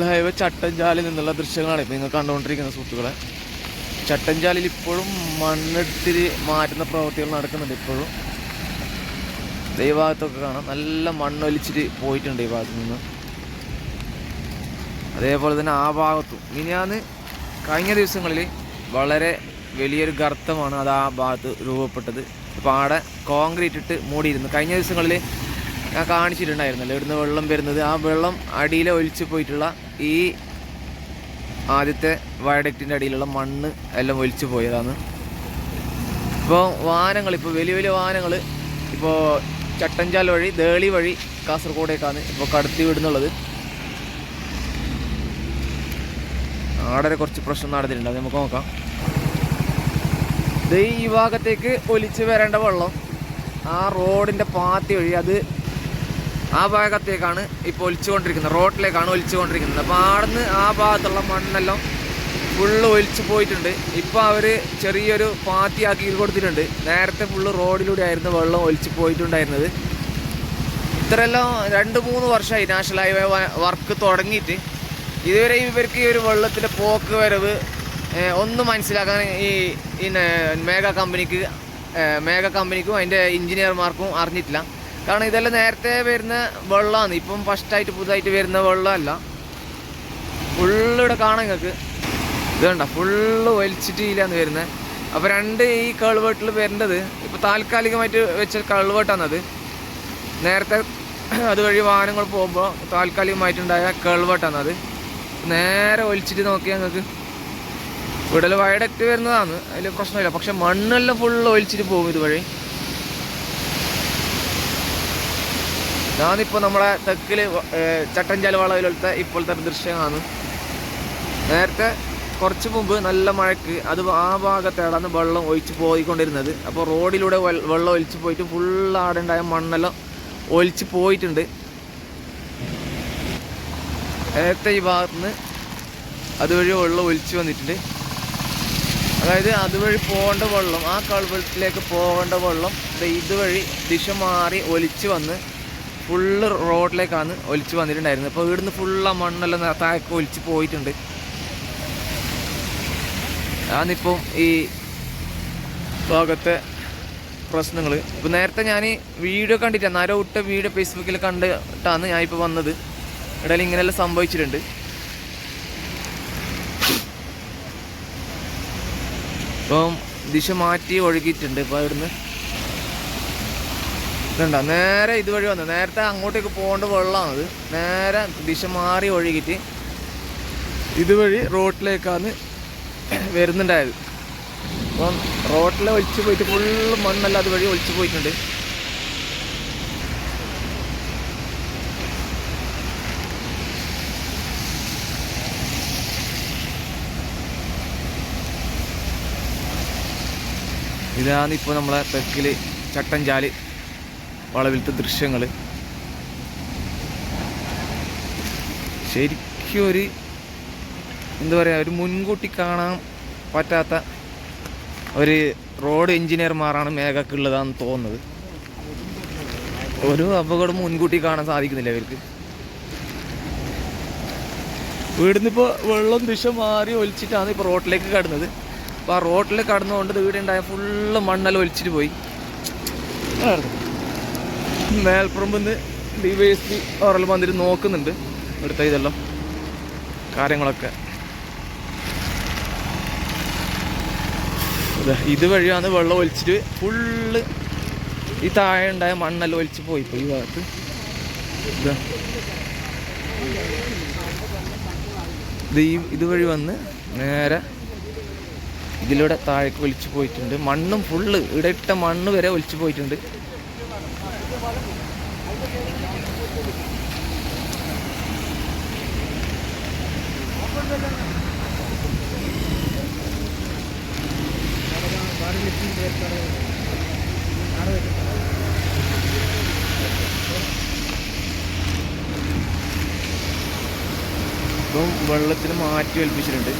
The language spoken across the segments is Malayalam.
നാഷണൽ ചട്ടഞ്ചാലിൽ നിന്നുള്ള ദൃശ്യങ്ങളാണ് ഇപ്പോൾ നിങ്ങൾ കണ്ടുകൊണ്ടിരിക്കുന്ന സുഹൃത്തുക്കളെ. ചട്ടഞ്ചാലിൽ ഇപ്പോഴും മണ്ണെടുത്തിരി മാറ്റുന്ന പ്രവൃത്തികൾ നടക്കുന്നുണ്ട് ഇപ്പോഴും. ദൈവഭാഗത്തൊക്കെ കാണാം. നല്ല മണ്ണൊലിച്ചിട്ട് പോയിട്ടുണ്ട് ഈ ഭാഗത്തു നിന്ന്. അതേപോലെ തന്നെ ആ ഭാഗത്തും. മിനിയാന്ന് കഴിഞ്ഞ ദിവസങ്ങളിൽ വളരെ വലിയൊരു ഗർത്തമാണ് അത് ആ ഭാഗത്ത് രൂപപ്പെട്ടത്. ആടെ കോൺക്രീറ്റ് ഇട്ട് മൂടിയിരുന്നു. കഴിഞ്ഞ ദിവസങ്ങളിൽ ഞാൻ കാണിച്ചിട്ടുണ്ടായിരുന്നല്ലോ. ഇവിടുന്ന് വെള്ളം വരുന്നത്. ആ വെള്ളം അടിയിൽ ഒലിച്ചു പോയിട്ടുള്ള ഈ ആദ്യത്തെ വയഡക്റ്റിന്റെ അടിയിലുള്ള മണ്ണ് എല്ലാം ഒലിച്ചു പോയതാണ്. ഇപ്പോൾ വാഹനങ്ങൾ ഇപ്പോൾ വലിയ വലിയ വാഹനങ്ങൾ ഇപ്പോൾ ചട്ടഞ്ചാൽ വഴി ദേളി വഴി കാസർഗോഡേക്കാണ് ഇപ്പോൾ കടത്തി വിടുന്നുള്ളത്. ആടെ കുറച്ച് പ്രശ്നം നടന്നിട്ടുണ്ട്. അത് നമുക്ക് നോക്കാം. ഇത് ഈ ഭാഗത്തേക്ക് ഒലിച്ച് വരേണ്ട വെള്ളം ആ റോഡിന്റെ പാത്തി വഴി അത് ആ ഭാഗത്തേക്കാണ് ഇപ്പോൾ ഒലിച്ചുകൊണ്ടിരിക്കുന്നത്. റോഡിലേക്കാണ് ഒലിച്ചുകൊണ്ടിരിക്കുന്നത്. അപ്പോൾ ആടുന്ന് ആ ഭാഗത്തുള്ള മണ്ണെല്ലാം ഫുള്ള് ഒലിച്ചു പോയിട്ടുണ്ട്. ഇപ്പോൾ അവർ ചെറിയൊരു പാത്തിയാക്കി കൊടുത്തിട്ടുണ്ട്. നേരത്തെ ഫുള്ള് റോഡിലൂടെ ആയിരുന്നു വെള്ളം ഒലിച്ചു പോയിട്ടുണ്ടായിരുന്നത്. ഇത്രയെല്ലാം രണ്ട് മൂന്ന് വർഷമായി നാഷണൽ ഹൈവേ വർക്ക് തുടങ്ങിയിട്ട്. ഇതുവരെ ഇവർക്ക് ഈ ഒരു വെള്ളത്തിന്റെ പോക്ക് വരവ് ഒന്നും മനസ്സിലാക്കാൻ ഈ പിന്നെ മേഘ കമ്പനിക്ക് മേഘ കമ്പനിക്കും അതിന്റെ എഞ്ചിനീയർമാർക്കും അറിഞ്ഞിട്ടില്ല. കാരണം ഇതെല്ലാം നേരത്തെ വരുന്ന വെള്ളമാണ്. ഇപ്പം ഫസ്റ്റായിട്ട് പുതുതായിട്ട് വരുന്ന വെള്ളമല്ല. ഫുള്ള് ഇവിടെ കാണാം നിങ്ങൾക്ക്. ഇത് കണ്ട? ഫുള്ള് വലിച്ചിട്ട് ഇതിലാണ് വരുന്നത്. അപ്പോൾ രണ്ട് ഈ കൾവേട്ടിൽ വരേണ്ടത് ഇപ്പോൾ താൽക്കാലികമായിട്ട് വെച്ച കൾവേട്ടാണത് നേരത്തെ അതുവഴി വാഹനങ്ങൾ പോകുമ്പോൾ താൽക്കാലികമായിട്ടുണ്ടായ കൾവേട്ടാണത് നേരെ ഒലിച്ചിട്ട് നോക്കിയാൽ നിങ്ങൾക്ക്. ഇവിടെ വയഡക്റ്റ് വരുന്നതാണ്. അതിൽ പ്രശ്നമില്ല. പക്ഷെ മണ്ണെല്ലാം ഫുള്ള് ഒലിച്ചിട്ട് പോകും ഇതുവഴി. ഞാനിപ്പോൾ നമ്മളെ തെക്കിൽ ചട്ടഞ്ചാൽ വളവിലത്തെ ഇപ്പോഴത്തെ ദൃശ്യമാണ് നേരത്തെ കുറച്ച് മുമ്പ് നല്ല മഴക്ക് അത് ആ ഭാഗത്തേടാണ് വെള്ളം ഒഴിച്ചു പോയിക്കൊണ്ടിരുന്നത്. അപ്പോൾ റോഡിലൂടെ വെള്ളം ഒലിച്ച് പോയിട്ട് ഫുള്ള് ആടെ ഉണ്ടായ മണ്ണെല്ലാം ഒലിച്ച് പോയിട്ടുണ്ട്. നേരത്തെ ഈ ഭാഗത്തുനിന്ന് അതുവഴി വെള്ളം ഒഴിച്ചു വന്നിട്ടുണ്ട്. അതായത് അതുവഴി പോകേണ്ട വെള്ളം ആ കളവെള്ളത്തിലേക്ക് പോകേണ്ട വെള്ളം ഇതുവഴി ദിശ മാറി ഒലിച്ച് വന്ന് ഫുള്ള് റോഡിലേക്കാണ് ഒലിച്ച് വന്നിട്ടുണ്ടായിരുന്നത്. അപ്പോൾ ഇവിടുന്ന് ഫുള്ള് മണ്ണെല്ലാം താഴേക്ക് ഒലിച്ച് പോയിട്ടുണ്ട്. ഞാനിപ്പം ഈ ഭാഗത്തെ പ്രശ്നങ്ങൾ ഇപ്പോൾ നേരത്തെ ഞാൻ വീഡിയോ കണ്ടിട്ട് ആരോ ഇട്ട വീഡിയോ ഫേസ്ബുക്കിൽ കണ്ടിട്ടാണ് ഞാനിപ്പോൾ വന്നത്. ഇടയിൽ ഇങ്ങനെയെല്ലാം സംഭവിച്ചിട്ടുണ്ട്. ഇപ്പം ദിശ മാറ്റി ഒഴുകിയിട്ടുണ്ട്. ഇപ്പോൾ ഇവിടുന്ന് ഇതുണ്ട നേരെ ഇതുവഴി വന്നു. നേരത്തെ അങ്ങോട്ടേക്ക് പോകേണ്ട വെള്ളമാണത്. നേരെ ദിശ മാറി ഒഴുകിയിട്ട് ഇതുവഴി റോട്ടിലേക്കാണ് വരുന്നുണ്ടായത്. അപ്പം റോട്ടിൽ ഒഴിച്ച് പോയിട്ട് ഫുള്ള് മണ്ണല്ല അതുവഴി ഒഴിച്ചു പോയിട്ടുണ്ട്. ഇതാണ് ഇപ്പോൾ നമ്മളെ തെക്കിൽ ചട്ടഞ്ചാൽ. വളവിലത്തെ ദൃശ്യങ്ങൾ ശരിക്കും ഒരു എന്താ പറയുക ഒരു മുൻകൂട്ടി കാണാൻ പറ്റാത്ത ഒരു റോഡ് എഞ്ചിനീയർമാരാണ് മേഘക്കുള്ളതാണെന്ന് തോന്നുന്നത്. ഒരു അപകടം മുൻകൂട്ടി കാണാൻ സാധിക്കുന്നില്ല ഇവർക്ക്. വീടിന്ന് ഇപ്പോൾ വെള്ളം ദിശ മാറി ഒലിച്ചിട്ടാണ് ഇപ്പോൾ റോട്ടിലേക്ക് കടന്നത്. അപ്പോൾ ആ റോട്ടിൽ കടന്നുകൊണ്ട് വീടുണ്ടായ ഫുള്ള് മണ്ണെല്ലാം ഒലിച്ചിട്ട് പോയി. Melparamba D Y S P oral വന്നിട്ട് നോക്കുന്നുണ്ട്. ഇവിടുത്തെ ഇതെല്ലാം കാര്യങ്ങളൊക്കെ. ഇത് ഇതുവഴിയാണ് വെള്ളം ഒലിച്ചിട്ട് ഫുള്ള് ഈ താഴെ ഉണ്ടായ മണ്ണെല്ലാം ഒലിച്ച് പോയി ഇപ്പോൾ ഈ ഭാഗത്ത്. ഇത്. ഈ ഇതുവഴി വന്ന് നേരെ ഇതിലൂടെ താഴേക്ക് ഒലിച്ച് പോയിട്ടുണ്ട്. മണ്ണും ഫുള്ള് ഇടയിട്ട മണ്ണ് വരെ ഒലിച്ച് പോയിട്ടുണ്ട്. ഇപ്പം വെള്ളത്തിൽ മാറ്റി ഏൽപ്പിച്ചിട്ടുണ്ട്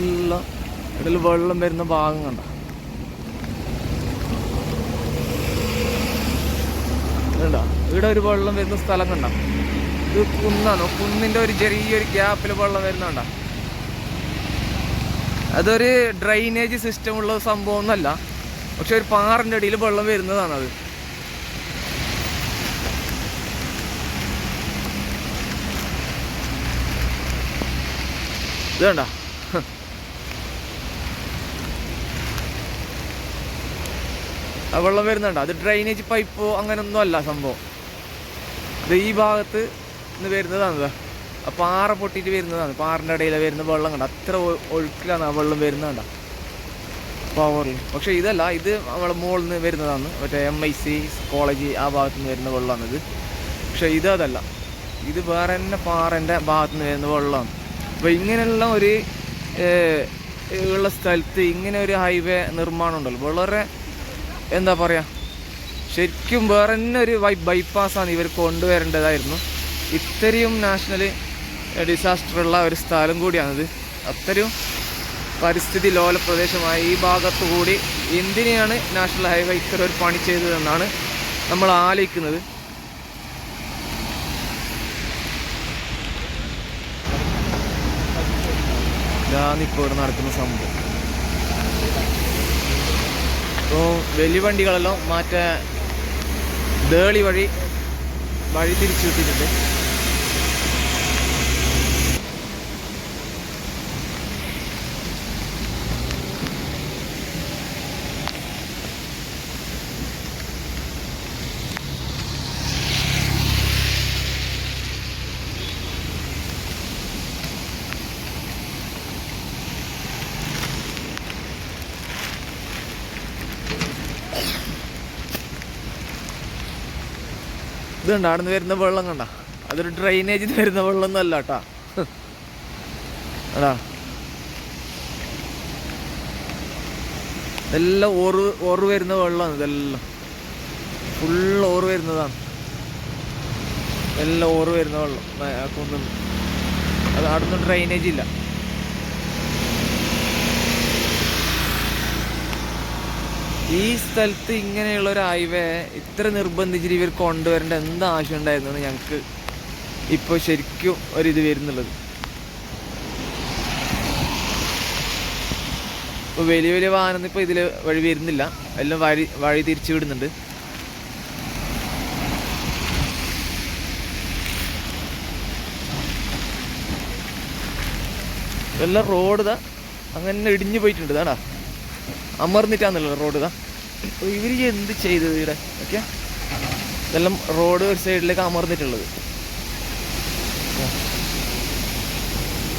എല്ലാം ഇതിൽ വെള്ളം വരുന്ന ഭാഗം കണ്ട. ഇവിടെ ഒരു വെള്ളം വരുന്ന സ്ഥലം കണ്ട? ഇത് കുന്നാണ്? കുന്നിന്റെ ഒരു ചെറിയൊരു ഗ്യാപ്പിൽ വെള്ളം വരുന്നുണ്ട അതൊരു ഡ്രൈനേജ് സിസ്റ്റം ഉള്ള സംഭവം ഒന്നല്ല പക്ഷെ ഒരു പാറിന്റെ അടിയിൽ വെള്ളം വരുന്നതാണ് അത്. ഇത് കണ്ട ആ വെള്ളം വരുന്നുണ്ട്. അത് ഡ്രൈനേജ് പൈപ്പോ അങ്ങനൊന്നും അല്ല സംഭവം. അത് ഈ ഭാഗത്ത് നിന്ന് വരുന്നതാണ് പാറ പൊട്ടിയിട്ട് വരുന്നതാണ്. പാറിന്റെ ഇടയിൽ വരുന്ന വെള്ളം കണ്ട? അത്ര ഒഴുക്കിലാണ് ആ വെള്ളം വരുന്നതാണ്ട പവറിൽ പക്ഷെ ഇതല്ല ഇത് നമ്മളെ മുകളിൽ നിന്ന് വരുന്നതാണ്. മറ്റേ എം ഐ സി കോളേജ് ആ ഭാഗത്ത് നിന്ന് വരുന്ന വെള്ളമാണ് ഇത് പക്ഷെ ഇത് അതല്ല. ഇത് വേറെ തന്നെ പാറന്റെ ഭാഗത്ത് നിന്ന് വരുന്ന വെള്ളമാണ് അപ്പോൾ ഇങ്ങനെയുള്ള ഒരു ഉള്ള സ്ഥലത്ത് ഇങ്ങനെ ഒരു ഹൈവേ നിർമ്മാണം ഉണ്ടല്ലോ വളരെ എന്താ പറയുക ശരിക്കും വേറെ തന്നെ ഒരു ബൈപ്പാസ്സാണ് ഇവർ കൊണ്ടുവരേണ്ടതായിരുന്നു. ഇത്രയും നാഷണൽ ഡിസാസ്റ്റർ ഉള്ള ഒരു സ്ഥലം കൂടിയാണിത്. അത്രയും പരിസ്ഥിതി ലോല പ്രദേശമായ ഈ ഭാഗത്തു കൂടി എന്തിനെയാണ് നാഷണൽ ഹൈവേ ഇത്ര ഒരു പണി ചെയ്തതെന്നാണ് നമ്മൾ ആലോചിക്കുന്നത്. ഇതാണ് ഇപ്പോൾ ഇവിടെ നടക്കുന്ന സംഭവം. ഇപ്പോൾ വലിയ വണ്ടികളെല്ലാം മറ്റേ ദേളി വഴി വഴി തിരിച്ചു വിട്ടിട്ടുണ്ട് ഇത് കണ്ട അവിടെ നിന്ന് വരുന്ന വെള്ളം കണ്ട. അതൊരു ഡ്രൈനേജിൽ നിന്ന് വരുന്ന വെള്ളം ഒന്നും അല്ല കേട്ടാ അതാ ഇതെല്ലാം ഓറ് ഓറ് വരുന്ന വെള്ളമാണ് ഇതെല്ലാം. ഫുൾ ഓറ് വരുന്നതാണ്. എല്ലാം ഓറ് വരുന്ന വെള്ളം. ആ അത് അവിടെ ഡ്രെയിനേജ് ഇല്ല. ഈ സ്ഥലത്ത് ഇങ്ങനെയുള്ള ഒരു ഹൈവേ ഇത്ര നിർബന്ധിച്ചിട്ട് ഇവർ കൊണ്ടുവരേണ്ട എന്ത് ആവശ്യം ഉണ്ടായിരുന്നു എന്ന് ഞങ്ങൾക്ക് ഇപ്പോൾ ശരിക്കും ഒരിത് വരുന്നുള്ളത്. ഇപ്പോൾ വലിയ വലിയ വാഹനം ഇപ്പോൾ ഇതിൽ വഴി വരുന്നില്ല. എല്ലാം വഴി വഴി തിരിച്ചു വിടുന്നുണ്ട്. എല്ലാം റോഡ് അങ്ങനെ ഇടിഞ്ഞു പോയിട്ടുണ്ട്. ഇതാടാ അമർന്നിട്ടാന്നല്ലോ റോഡ് ഇതാ. ഇവർ എന്ത് ചെയ്തത് ഇവിടെ? ഓക്കെ. ഇതെല്ലാം റോഡ് ഒരു സൈഡിലേക്ക് അമർന്നിട്ടുള്ളത്.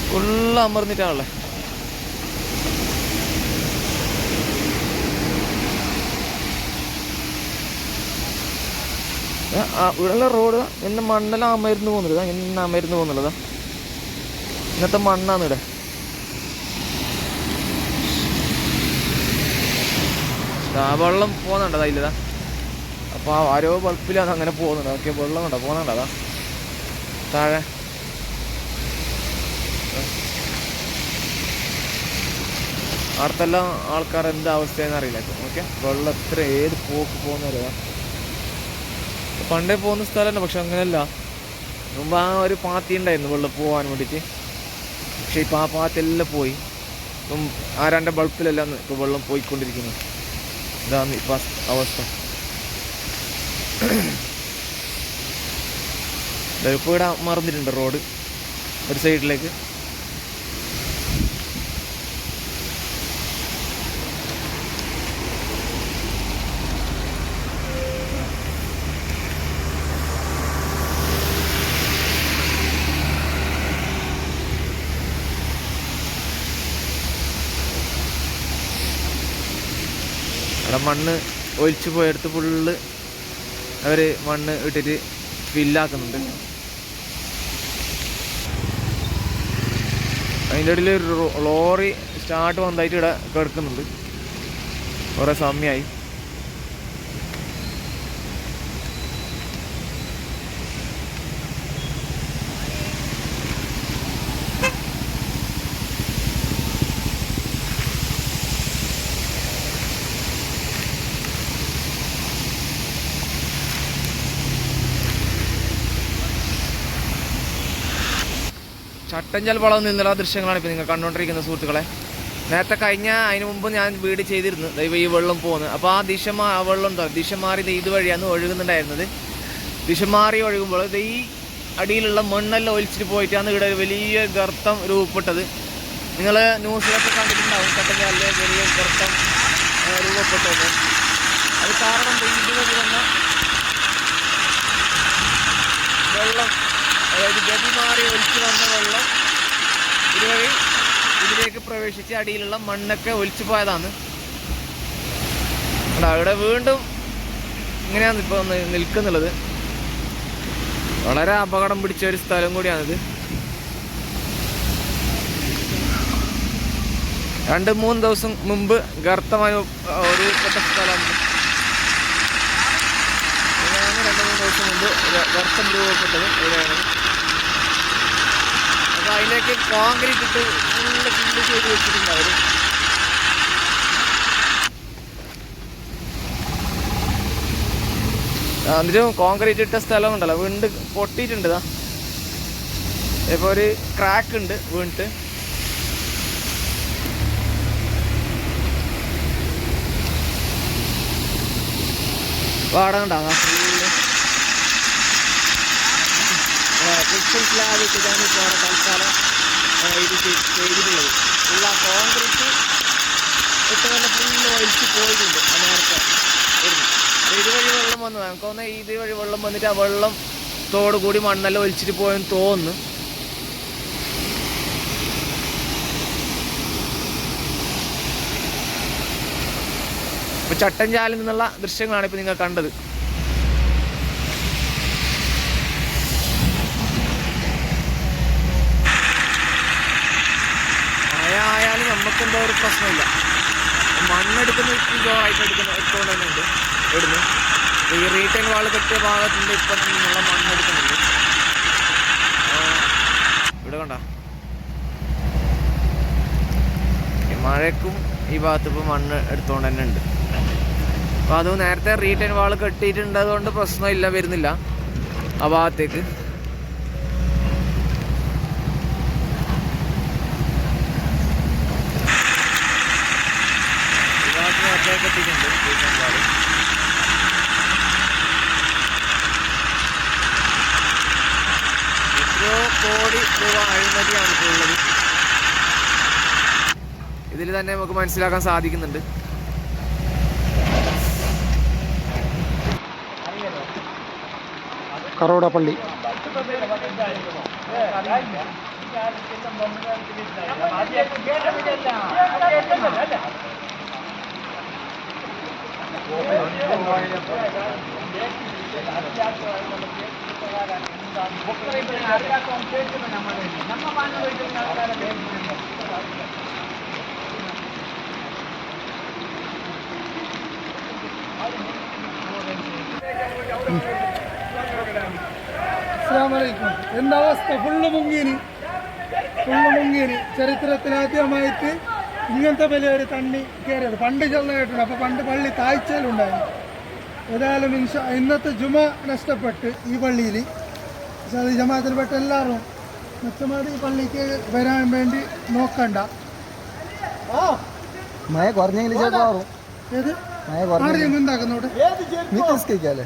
ഫുള്ള് അമർന്നിട്ടാണല്ലേ? ഇവിടെയുള്ള റോഡ് എന്നെ മണ്ണെല്ലാം അമരുന്ന് പോകുന്നുള്ളതാ എന്നെ അമരുന്ന് പോകുന്നുള്ളതാ ഇന്നത്തെ മണ്ണാണ് ഇവിടെ. വെള്ളം പോകുന്നുണ്ട് അതാ ഇല്ലതാ. അപ്പോൾ ആരോ ബൾപ്പിലാണ് അങ്ങനെ പോകുന്നുണ്ട് ഓക്കെ വെള്ളം കണ്ടോ? പോകുന്നുണ്ട് അതാ താഴെ. അവിടുത്തെല്ലാം ആൾക്കാർ എന്താ അവസ്ഥയെന്ന് അറിയില്ല ഓക്കെ വെള്ളം എത്ര ഏത് പോക്ക് പോകുന്നവരാ പണ്ടേ പോകുന്ന സ്ഥലമല്ല പക്ഷെ അങ്ങനെയല്ല. മുമ്പ് ആ ഒരു പാത്തി ഉണ്ടായിരുന്നു വെള്ളം പോകാൻ വേണ്ടിയിട്ട്. പക്ഷേ ഇപ്പോൾ ആ പാത്തി എല്ലാം പോയി. ആ രണ്ട് ബൾബിലെല്ലാം ഇപ്പോൾ വെള്ളം പോയിക്കൊണ്ടിരിക്കുന്നു. ഇതാണ് ഇപ്പം അവസ്ഥ ഇപ്പോൾ ഇവിടെ മറന്നിട്ടുണ്ട് റോഡ് ഒരു സൈഡിലേക്ക് മണ്ണ് ഒഴിച്ചു പോയെടുത്ത് ഫുള്ള് അവർ മണ്ണ് ഇട്ടിട്ട് ഫില്ലാക്കുന്നുണ്ട് അതിന്റെ ഇടയിൽ ഒരു ലോറി സ്റ്റാർട്ട് വന്നതായിട്ട് ഇവിടെ കിടക്കുന്നുണ്ട്. കുറേ സമയമായി. ചട്ടഞ്ചൽ വളം നിന്നുള്ള ദൃശ്യങ്ങളാണ് ഇപ്പോൾ നിങ്ങൾ കണ്ടുകൊണ്ടിരിക്കുന്ന സുഹൃത്തുക്കളെ. നേരത്തെ കഴിഞ്ഞ അതിന് മുമ്പ് ഞാൻ വീട് ചെയ്തിരുന്നു. ദൈവം ഈ വെള്ളം പോകുന്നത് അപ്പോൾ ആ ദിശ ആ വെള്ളം ഉണ്ടോ? ദിശ മാറി ഇത് ഇതുവഴിയാണ് ഒഴുകുന്നുണ്ടായിരുന്നത്. ദിശ മാറി ഒഴുകുമ്പോൾ ഇത് ഈ അടിയിലുള്ള മണ്ണെല്ലാം ഒലിച്ചിട്ട് പോയിട്ടാണ് ഇവിടെ വലിയ ഗർത്തം രൂപപ്പെട്ടത്. നിങ്ങൾ ന്യൂസിലൊക്കെ കണ്ടിട്ടുണ്ടാവും ചട്ടഞ്ചാലിലെ വലിയ ഗർത്തം രൂപപ്പെട്ടത്. അത് കാരണം ഇതുവഴി വെള്ളം അതായത് ഗതി മാറി ഒലിച്ചു വന്ന വെള്ളം ഇതുവഴി ഇതിലേക്ക് പ്രവേശിച്ച് അടിയിലുള്ള മണ്ണൊക്കെ ഒലിച്ചു പോയതാണ്. അവിടെ വീണ്ടും ഇങ്ങനെയാണ് ഇപ്പോൾ നിൽക്കുന്നുള്ളത്. വളരെ അപകടം പിടിച്ച ഒരു സ്ഥലം കൂടിയാണിത്. രണ്ട് മൂന്ന് ദിവസം മുമ്പ് ഗർത്തമായ ഒരു സ്ഥലമാണ്. രണ്ട് മൂന്ന് ദിവസം മുമ്പ് ഗർത്തം രൂപപ്പെട്ടത്. ഇവിടെയാണ്. അപ്പൊ കോൺക്രീറ്റ് ഇട്ട് ഫുള്ള് ഫില്ല് ചെയ്ത് വെച്ചിട്ടുണ്ട് അവർ. എന്നിട്ടും കോൺക്രീറ്റ് ഇട്ട സ്ഥലം ഉണ്ടല്ലോ വീണ്ട് പൊട്ടിയിട്ടുണ്ട് ഇതാ. ഇപ്പൊ ഒരു ക്രാക്ക് ഉണ്ട് വീണിട്ട്. വാടക ഇപ്പോൾ അവിടെ തൽക്കാലം ഇത് ചെയ്- ചെയ്തിട്ടുള്ളത്. ഉള്ള കോൺക്രീറ്റ് ഇട്ട് തന്നെ ഫുള്ള് വലിച്ച് പോയിട്ടുണ്ട് നേരത്തെ. ഇതുവഴി വെള്ളം വന്നത്. നമുക്ക് തോന്നുന്നത് ഇതുവഴി വെള്ളം വന്നിട്ട് ആ വെള്ളം തോട് കൂടി മണ്ണെല്ലാം ഒലിച്ചിട്ട് പോയെന്ന് തോന്നുന്നു. ഇപ്പൊ ചട്ടഞ്ചാലിൽ നിന്നുള്ള ദൃശ്യങ്ങളാണ് ഇപ്പൊ നിങ്ങൾ കണ്ടത്. നമുക്ക് ഒരു പ്രശ്നമില്ല. മണ്ണെടുക്കുന്ന ജോറായിട്ട് എടുക്കുന്ന എടുത്തുകൊണ്ട് തന്നെ ഉണ്ട്. ഇവിടുന്ന് ഈ റീറ്റെയിൽ വാൾ കെട്ടിയ ഭാഗത്തിന്റെ ഇപ്പം നിന്നുള്ള മണ്ണെടുക്കുന്നുണ്ട്. ഇവിടെ കണ്ട? മഴയ്ക്കും ഈ ഭാഗത്ത് ഇപ്പം മണ്ണ് എടുത്തുകൊണ്ട് തന്നെ ഉണ്ട്. അപ്പോൾ അത് നേരത്തെ റീറ്റെയിൽ വാൾ കെട്ടിയിട്ടുണ്ടതുകൊണ്ട് പ്രശ്നമില്ല വരുന്നില്ല ആ ഭാഗത്തേക്ക് ഈ റീറ്റെയിൽ എത്രയോ കോടി രൂപ അഴിമതിയാണ് ഇപ്പോൾ ഉള്ളത്. ഇതിൽ തന്നെ നമുക്ക് മനസ്സിലാക്കാൻ സാധിക്കുന്നുണ്ട്. കറോടപ്പള്ളി അസ്സാമലൈക്കും എന്താ അവസ്ഥ? ഫുള്ള് മുങ്ങീന്. ഫുള്ള് മുങ്ങീന്. ചരിത്രത്തിൽ ആദ്യമായിട്ട് ഇങ്ങനത്തെ വലിയ ഒരു തണ്ണി കയറിയത്. പണ്ട് ചെറുതായിട്ടുണ്ട്. അപ്പോൾ പണ്ട് പള്ളി താഴ്ചയിലുണ്ടായിരുന്നു ഏതായാലും ഇൻഷ ഇന്നത്തെ ജുമ നഷ്ടപ്പെട്ട് ഈ പള്ളിയിൽ. ഈ അത് ജമാഅത്തിൽപ്പെട്ട എല്ലാവരും മെച്ചമാതി പള്ളിക്ക് വരാൻ വേണ്ടി നോക്കണ്ട. മഴ കുറഞ്ഞെങ്കിൽ ഏത്? മഴ കുറഞ്ഞ എന്താക്കുന്നോട്ട് നിസ്കരിക്കാല്ലേ?